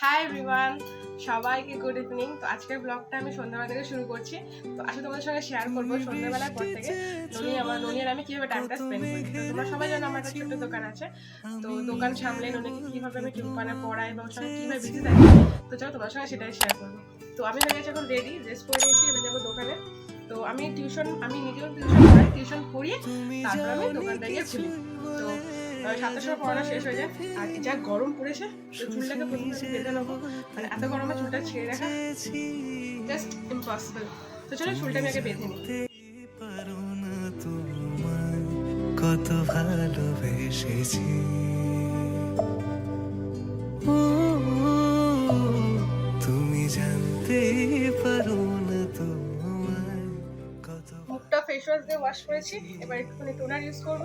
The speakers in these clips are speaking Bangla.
হাই এভরিওয়ান সবাইকে গুড ইভিনিং তো আজকের ব্লগটা আমি সন্ধ্যাবেলা থেকে শুরু করছি। তো আসলে তোমাদের সঙ্গে শেয়ার করব সন্ধ্যাবেলার পর থেকে। ননি আমার ননি আর আমি কীভাবে টাইমটা স্পেন্ড করি? তো তোমরা সবাই জানো আমার একটা ছোট দোকান আছে। তো দোকান সামলে ননিকে কীভাবে আমি টিউপানে পড়াই বা ওর সঙ্গে কীভাবে বিজি থাকি তো চলো তোমার সঙ্গে সেটাই শেয়ার করব। তো আমি হয়ে গেছি এখন রেডি ড্রেস পরে নিয়েছি এবার যাব দোকানে। তো আমি টিউশন আমি নিজেও টিউশন পড়াই টিউশন পড়িয়ে তারপর আমি দোকানটা গিয়ে সাতটার সময় পড়ানো শেষ হয়ে যায়। আর যা গরম পড়েছে চুলটাকে প্রথমে বেঁধে নেব মানে এত গরমে চুলটা ছেড়ে রাখা জাস্ট ইম্পসিবল তো চলো চুলটা আমি আগে বেঁধে নিই। কত ভালোবেসেছি তুমি জানতে পারো না তোমায় কত মুখটা ফেস ওয়াশ দিয়ে ওয়াশ করেছি এবার একটুখানি টোনার ইউজ করব।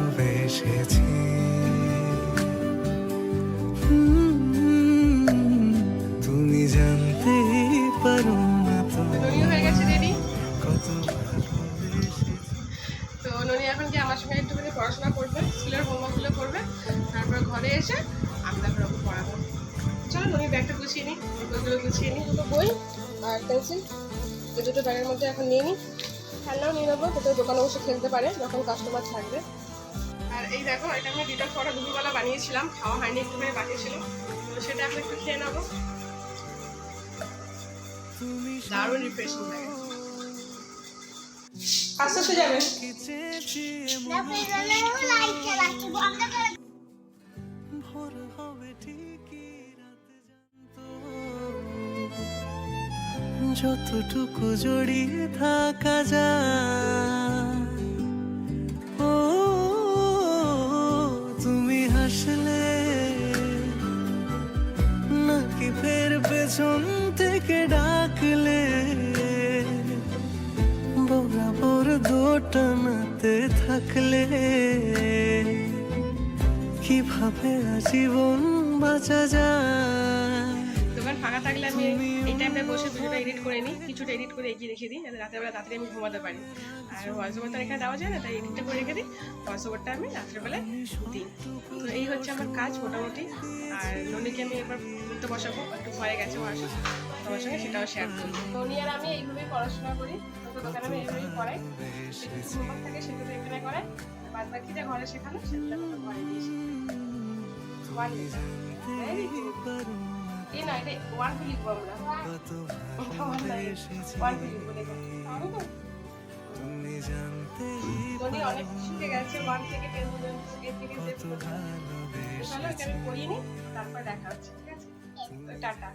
তুমি জানতে পারো না তোমায় হয়ে গেছে রেডি কত তো ননি এখন কি আমার সঙ্গে একটুখানি পড়াশোনা করবে? স্কুলের হোমওয়ার্কগুলো করবে। তারপর ঘরে এসে আমি তারপর ওকে পড়াবো। চলো ননি ব্যাগটা গুছিয়ে নিই। বইগুলো গুছিয়ে নিই। দুটো বই আর পেন্সিল। এই দুটো ব্যাগের মধ্যে এখন নিয়ে নিই। খেলনাও নিয়ে নেব। যাতে দোকানে বসে খেলতে পারে যখন কাস্টমার থাকবে। আর এই দেখো এটা আমি ডিটাল ফটা দুপুরবেলা বানিয়েছিলাম। খাওয়া হয়নি একটুখানি বাকি ছিল। তো সেটা এখন একটু খেয়ে নেব। দারুণ রিফ্রেশিং লাগে। আস্তে আস্তে যতটুকু জড়িয়ে থাকা যায়। দোটানাতে থাকলে কীভাবে আজীবন বাঁচা যায়? দোকান ফাঁকা থাকলে আমি এই টাইমটা বসে ভিডিওটা এডিট করে নিই কিছুটা এডিট করে এগিয়ে রেখে দিই যাতে রাতেরবেলা তাড়াতাড়ি আমি ঘুমাতে পারি। আর ভয়েস ওভার তো এখানে দেওয়া যায় না তাই এডিটটা করে রেখে দিই। ভয়েস ওভারটা আমি রাত্রেবেলায় দিই। তো এই হচ্ছে আমার কাজ মোটামুটি। আর আমি এবার পড়তে বসাবো, একটু ভয়ে গেছে ও আসে তোমার সঙ্গে সেটাও শেয়ার করি ননি আর আমি এইভাবেই পড়াশোনা করি এইভাবেই পড়াই। হোমওয়ার্ক থাকে বাদ বাকি যে ঘরে শেখানো এই না। এটা ওয়ান লিখব আমরা তুমি জানতে অনেক শিখে গেছে তারপর দেখা হচ্ছে ঠিক আছে? টাটা।